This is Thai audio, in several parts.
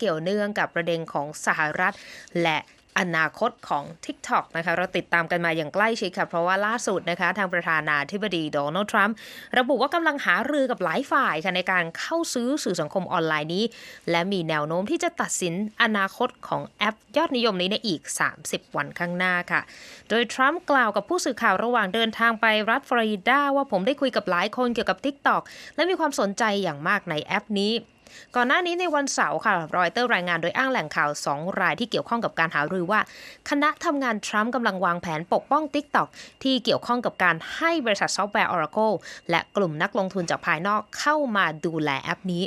เกี่ยวเนื่องกับประเด็นของสหรัฐ และอนาคตของ TikTok นะคะเราติดตามกันมาอย่างใกล้ชิดค่ะ เพราะว่าล่าสุดนะคะ ทางประธานาธิบดีโดนัลด์ทรัมป์ระบุว่ากำลังหารือกับหลายฝ่ายค่ะในการเข้าซื้อสื่อสังคมออนไลน์นี้ และมีแนวโน้มที่จะตัดสินอนาคตของแอปยอดนิยมนี้ในอีก 30 วันข้างหน้าค่ะ โดยทรัมป์กล่าวกับผู้สื่อข่าวระหว่างเดินทางไปรัฐฟลอริดาว่าผมได้คุยกับหลายคนเกี่ยวกับ TikTok และมีความสนใจอย่างมากในแอปนี้ ก่อนหน้านี้ในวันเสาร์ค่ะรอยเตอร์รายงานโดยอ้างแหล่งข่าว 2 รายที่เกี่ยวข้องกับการหารือว่า คณะทำงานทรัมป์กำลังวางแผนปกป้อง TikTok ที่เกี่ยวข้องกับการให้บริษัทซอฟต์แวร์ Oracle และกลุ่มนักลงทุนจากภายนอกเข้ามาดูแลแอปนี้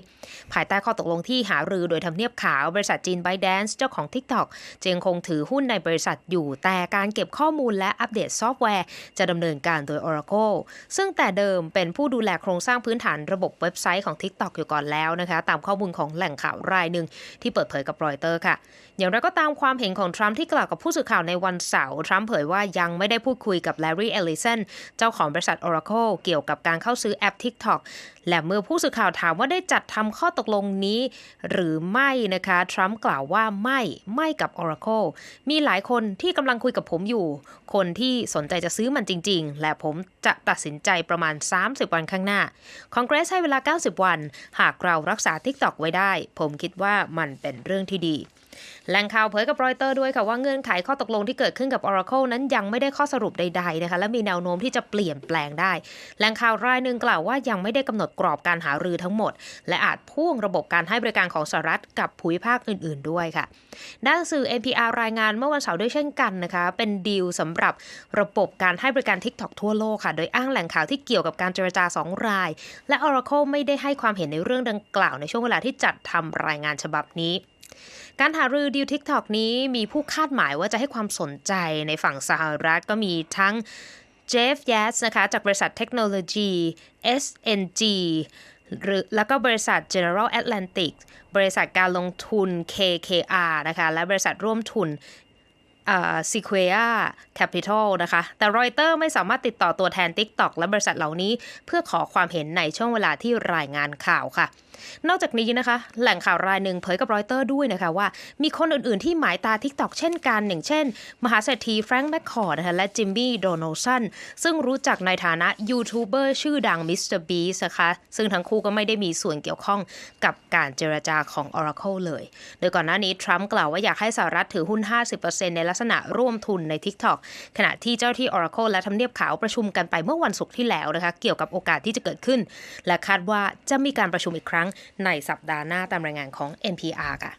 ภายใต้ข้อตกลงที่หารือโดยทำเนียบขาวบริษัทจีน ByteDance เจ้าของ TikTok จะยังคงถือหุ้นในบริษัทอยู่ แต่การเก็บข้อมูลและอัปเดตซอฟต์แวร์ จะดำเนินการโดย Oracle ซึ่งแต่เดิมเป็นผู้ดูแลโครงสร้างพื้นฐานระบบเว็บไซต์ของ TikTok อยู่ก่อนแล้วนะคะตามข้อมูลของแหล่งข่าวรายหนึ่งที่เปิดเผยกับรอยเตอร์ค่ะ อย่างไรก็ตามความเห็นของทรัมป์ที่กล่าวกับผู้สื่อข่าวในวันเสาร์ทรัมป์เผยว่ายังไม่ได้พูดคุยกับแลรี่เอลิสันเจ้าของบริษัท Oracle เกี่ยวกับการเข้าซื้อแอป TikTok และเมื่อผู้สื่อข่าวถามว่าได้จัดทำข้อตกลงนี้ หรือไม่นะคะทรัมป์กล่าวว่าไม่ไม่กับ Oracle มีหลายคนที่กำลังคุยกับผมอยู่ คนที่สนใจจะซื้อมันจริง ๆ และผมจะตัดสินใจประมาณ 30 วันข้างหน้า คอนเกรสให้เวลา 90 วัน หากเรารักษา TikTok ไว้ได้ ผมคิดว่ามันเป็นเรื่องที่ดี แหล่งข่าวเผยกับรอยเตอร์ด้วยค่ะว่าเงื่อนไขข้อตกลงที่เกิดขึ้นกับ Oracle นั้นยังไม่ได้ข้อสรุปใดๆนะคะและมีแนวโน้มที่จะเปลี่ยนแปลงได้ แหล่งข่าวรายหนึ่งกล่าวว่ายังไม่ได้กำหนดกรอบการหารือทั้งหมด และอาจพ่วงระบบการให้บริการของสหรัฐกับภูมิภาคอื่น ๆ ด้วยค่ะ ด้านสื่อ NPR รายงานเมื่อวันเสาร์ด้วยเช่นกันนะคะเป็นดีลสำหรับระบบการให้บริการ TikTok ทั่วโลกค่ะ โดยอ้างแหล่งข่าวที่เกี่ยวกับการเจรจา 2 ราย และ Oracle ไม่ได้ให้ความเห็นในเรื่องดังกล่าวในช่วงเวลาที่จัดทำรายงานฉบับนี้ การหารือดีลทิกทอกนี้มีผู้คาดหมายว่าจะให้ความสนใจในฝั่งสหรัฐก็มีทั้งเจฟแยสนะคะจากบริษัทเทคโนโลยี SNG หรือแล้วก็บริษัท General Atlantic บริษัทการลงทุน KKR นะคะ และบริษัทร่วมทุน ซีเค u ย a Capital นะคะ แต่รอยเตอร์ไม่สามารถติดต่อตัวแทน TikTok และบริษัทเหล่านี้ เพื่อขอความเห็นในช่วงเวลาที่รายงานข่าวค่ะ นอกจากนี้นะคะ แหล่งข่าวรายหนึ่งเผยกับรอยเตอร์ด้วยนะคะว่า มีคนอื่น ๆ ที่หมายตา TikTok เช่นกัน อย่างเช่น มหาเศรษฐีแฟรงค์แมคคอร์นะคะและจิมมี่โดนัลสันซึ่งรู้จักในฐานะยูทูบเบอร์ชื่อดังมิสเตอร์บีนะคะซึ่งทั้งคู่ก็ไม่ได้มีส่วนเกี่ยวข้องกับการเจรจาของ Oracle เลย โดยก่อนหน้านี้ทรัมป์กล่าวว่าอยากให้สหรัฐถือหุ้น 50%ในลักษณะร่วมทุนใน TikTok ขณะที่เจ้าที่ Oracle และทำเนียบขาวประชุมกันไปเมื่อวันศุกร์ที่แล้วนะคะเกี่ยวกับโอกาสที่จะเกิดขึ้น และคาดว่าจะมีการประชุมอีกครั้งในสัปดาห์หน้าตามรายงานของ NPR ค่ะ